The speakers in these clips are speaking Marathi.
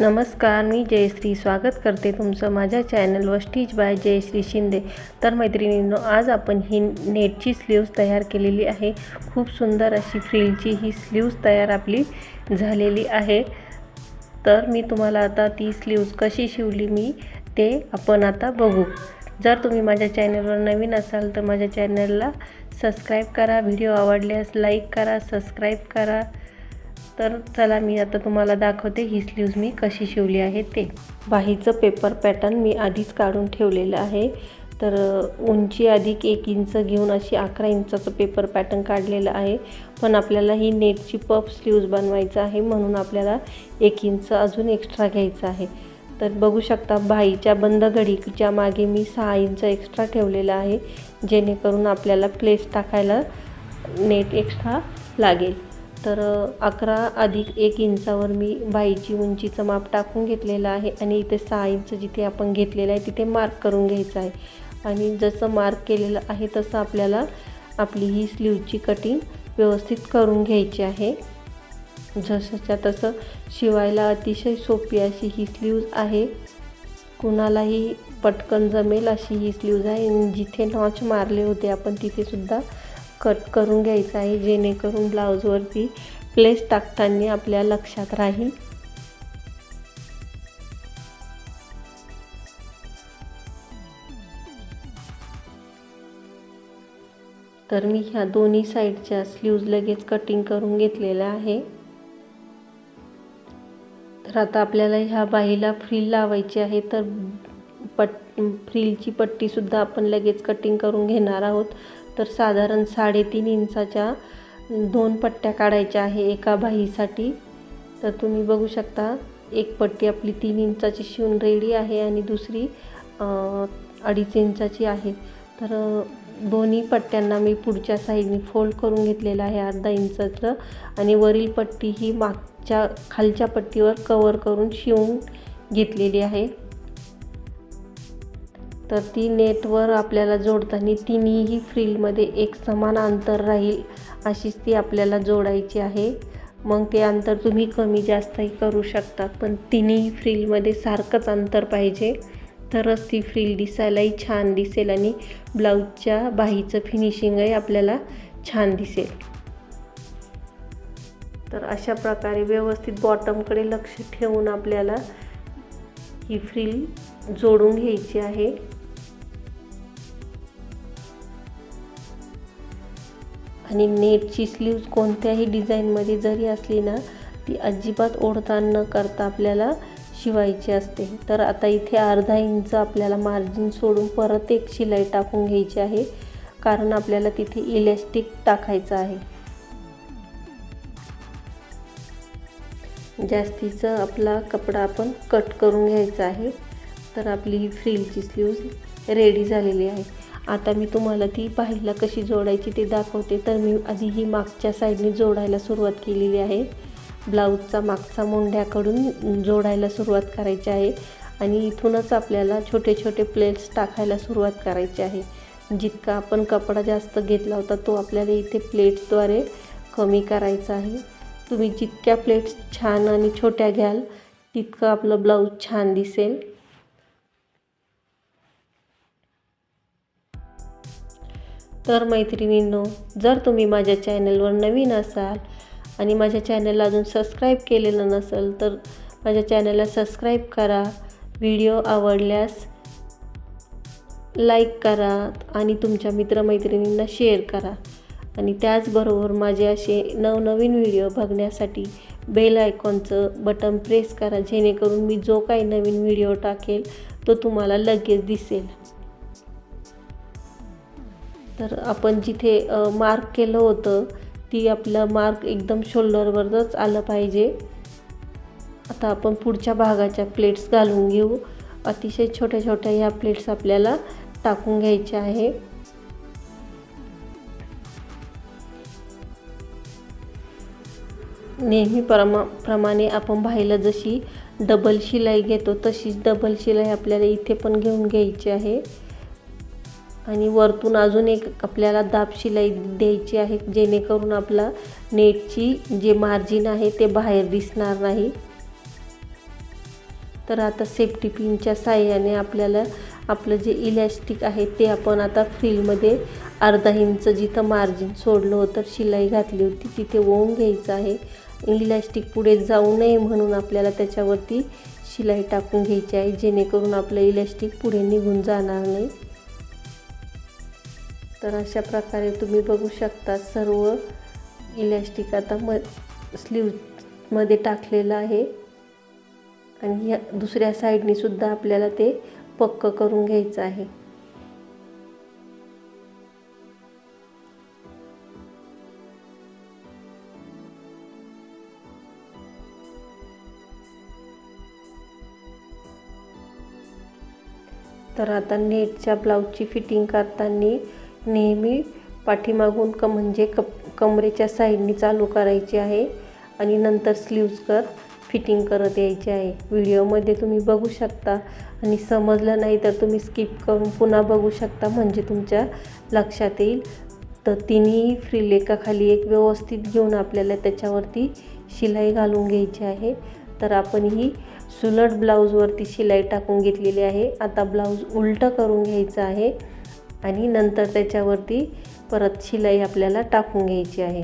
नमस्कार मी जयश्री. स्वागत करते तुमचं माझ्या चॅनलवर स्टिच बाय जयश्री शिंदे. तर मैत्रिणींनो आज आपण ही नेटची स्लीव्ज तयार केलेली आहे. खूप सुंदर अशी फ्रिलची ही स्लीव्ज तयार आपली झालेली आहे. तर मी तुम्हाला आता ती स्लीव्ज कशी शिवली मी ते आपण आता बघू. जर तुम्ही माझ्या चॅनलवर नवीन असाल तर माझ्या चॅनलला सबस्क्राईब करा. व्हिडिओ आवडल्यास लाईक करा सबस्क्राईब करा. तर चला मी आता तुम्हाला दाखवते ही स्लीव्ज मी कशी शिवली आहे ते. बाहीचं पेपर पॅटर्न मी आधीच काढून ठेवलेलं आहे. तर उंची अधिक एक इंच घेऊन अशी अकरा इंचाचं पेपर पॅटर्न काढलेलं आहे. पण आपल्याला ही नेटची पफ स्लीव्ज बनवायचं आहे म्हणून आपल्याला एक इंच अजून एक्स्ट्रा घ्यायचं आहे. तर बघू शकता भाईच्या बंद घडीच्या मागे मी सहा इंच एक्स्ट्रा ठेवलेलं आहे. जेणेकरून आपल्याला प्लेस टाकायला नेट एक्स्ट्रा लागेल. तर अकरा अधिक एक इंचावर मी बाईची उंचीचं माप टाकून घेतलेलं आहे आणि इथे सहा इंच जिथे आपण घेतलेलं आहे तिथे मार्क करून घ्यायचं आहे. आणि जसं मार्क केलेलं आहे तसं आपल्याला आपली ही स्लीवची कटिंग व्यवस्थित करून घ्यायची आहे. जसंच्या तसं शिवायला अतिशय सोपी अशी ही स्लीव्ज आहे. कुणालाही पटकन जमेल अशी ही स्लीव्ज आहे. जिथे नॉच मारले होते आपण तिथेसुद्धा कट करून घ्यायचं आहे जेणेकरून ब्लाऊजवरती प्लेस टाकताना आपल्या लक्षात राहील. तर मी ह्या दोन्ही साईडच्या स्लीव्ज लगेच कटिंग करून घेतलेल्या आहे. तर आता आपल्याला ह्या बाईला फ्रील लावायची आहे तर पट फ्रीलची पट्टीसुद्धा आपण लगेच कटिंग करून घेणार आहोत. तर साधारण साडेतीन इंचाच्या दोन पट्ट्या काढायच्या आहे एका बाहीसाठी तर तुम्ही बघू शकता एक पट्टी आपली तीन इंचाची शिवून रेडी आहे आणि दुसरी अडीच इंचाची आहे. तर दोन्ही पट्ट्यांना मी पुढच्या साईडने फोल्ड करून घेतलेलं आहे अर्धा इंचाचं आणि वरील पट्टी ही मागच्या खालच्या पट्टीवर कवर करून शिवून घेतलेली आहे. तर ती नेटवर आपल्याला जोडताना तिन्हीही फ्रीलमध्ये एक समान अंतर राहील अशीच ती आपल्याला जोडायची आहे. मग ते अंतर तुम्ही कमी जास्तही करू शकता पण तिन्ही फ्रीलमध्ये सारखंच अंतर पाहिजे. तरच ती फ्रील दिसायलाही छान दिसेल आणि ब्लाऊजच्या बाहीचं फिनिशिंगही आपल्याला छान दिसेल. तर अशा प्रकारे व्यवस्थित बॉटमकडे लक्ष ठेवून आपल्याला ही फ्रील जोडून घ्यायची आहे. आणि नेटची स्लीव्ज कोणत्याही डिझाईनमध्ये जरी असली ना ती अजिबात ओढताण न करता आपल्याला शिवायची असते. तर आता इथे अर्धा इंच आपल्याला मार्जिन सोडून परत एक शिलाई टाकून घ्यायची आहे कारण आपल्याला तिथे इलॅस्टिक टाकायचं आहे. जास्तीचं आपला कपडा आपण कट करून घ्यायचा आहे. तर आपली ही फ्रीलची स्लीव्ज रेडी झालेली आहे. आता मी तुम्हाला ती पाहिला कशी जोडायची ते दाखवते. तर मी आधी ही मागच्या साईडने जोडायला सुरुवात केलेली आहे. ब्लाऊजचा मागचा मोंढ्याकडून जोडायला सुरुवात करायची आहे. आणि इथूनच आपल्याला छोटे छोटे प्लेट्स टाकायला सुरुवात करायची आहे. जितका आपण कपडा जास्त घेतला होता तो आपल्याला इथे प्लेट्सद्वारे कमी करायचा आहे. तुम्ही जितक्या प्लेट्स छान आणि छोट्या घ्याल तितकं आपलं ब्लाऊज छान दिसेल. तर मैत्रिणींनो जर तुम्ही माझ्या चॅनलवर नवीन असाल आणि माझ्या चॅनलला अजून सबस्क्राईब केलेलं नसेल तर माझ्या चॅनलला सबस्क्राईब करा. व्हिडिओ आवडल्यास लाईक करा आणि तुमच्या मित्रमैत्रिणींना शेअर करा. आणि त्याचबरोबर माझे असे नवनवीन व्हिडिओ बघण्यासाठी बेल आयकॉनचं बटन प्रेस करा जेणेकरून मी जो काही नवीन व्हिडिओ टाकेल तो तुम्हाला लगेच दिसेल. तर आपण जिथे मार्क केलं होतं ती आपलं मार्क एकदम शोल्डरवरच आलं पाहिजे. आता आपण पुढच्या भागाच्या प्लेट्स घालून घेऊ. अतिशय छोट्या छोट्या ह्या प्लेट्स आपल्याला टाकून घ्यायच्या आहे. नेहमी प्रमा प्रमाणे आपण बाहेरला जशी डबल शिलाई घेतो तशीच डबल शिलाई आपल्याला इथे पण घेऊन घ्यायची आहे. आणि वरतून अजून एक आपल्याला दाब शिलाई द्यायची आहे जेणेकरून आपला नेटची जे मार्जिन आहे ते बाहेर दिसणार नाही. तर आता सेफ्टी पिनच्या साह्याने आपल्याला आपलं जे इलॅस्टिक आहे ते आपण आता फ्रीलमध्ये अर्धा इंच जिथं मार्जिन सोडलं होतं शिलाई घातली होती तिथे ओवून घ्यायचं आहे. इलॅस्टिक पुढे जाऊ नये म्हणून आपल्याला त्याच्यावरती शिलाई टाकून घ्यायची आहे जेणेकरून आपलं इलॅस्टिक पुढे निघून जाणार नाही. तर अशा प्रकारे तुम्ही बघू शकता सर्व इलॅस्टिक आता म स्लीवमध्ये टाकलेलं आहे. आणि या दुसऱ्या साईडनेसुद्धा आपल्याला ते पक्क करून घ्यायचं आहे. तर आता नेटच्या ब्लाऊजची फिटिंग करताना नेहमी पाठीमागून क म्हणजे कप कमरेच्या साईडनी चालू करायची आहे आणि नंतर स्लीव्ज कर फिटिंग करत यायची आहे. व्हिडिओमध्ये तुम्ही बघू शकता आणि समजलं नाही तर तुम्ही स्किप करून पुन्हा बघू शकता म्हणजे तुमच्या लक्षात येईल. तर तिन्ही फ्रीलेखाखाली एक व्यवस्थित घेऊन आपल्याला त्याच्यावरती शिलाई घालून घ्यायची आहे. तर आपण ही सुलट ब्लाऊजवरती शिलाई टाकून घेतलेली आहे. आता ब्लाऊज उलटं करून घ्यायचं आहे. आणि नंतर त्याच्यावरती परत शिलाई आपल्याला टाकून घ्यायची आहे.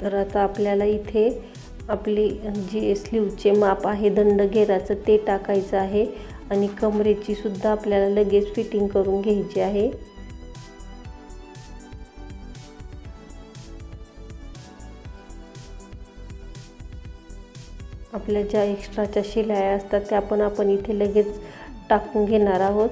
तर आता आपल्याला इथे आपली जी स्लीवचे माप आहे दंड घेराचं ते टाकायचं आहे आणि कमरेची सुद्धा आपल्याला लगेच फिटिंग करून घ्यायची आहे. आपल्या ज्या एक्स्ट्राच्या शिलाया असतात त्या पण आपण इथे लगेच टाकून घेणार आहोत.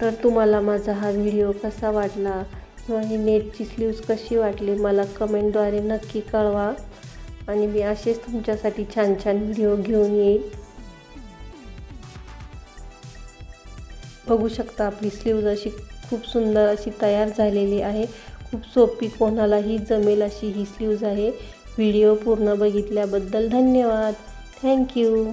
तर तुम्हाला माझा हा व्हिडिओ कसा वाटला किंवा ही नेटची स्लीव्ज कशी वाटली मला कमेंटद्वारे नक्की कळवा. आणि मी असेच तुमच्यासाठी छान छान व्हिडिओ घेऊन येईल बघू शकता आपली स्लीव्ज अशी खूप सुंदर अशी तयार झालेली आहे. खूप सोपी कोणालाही जमेल अशी ही स्लीव्ज आहे. व्हिडिओ पूर्ण बघितल्याबद्दल धन्यवाद. थँक्यू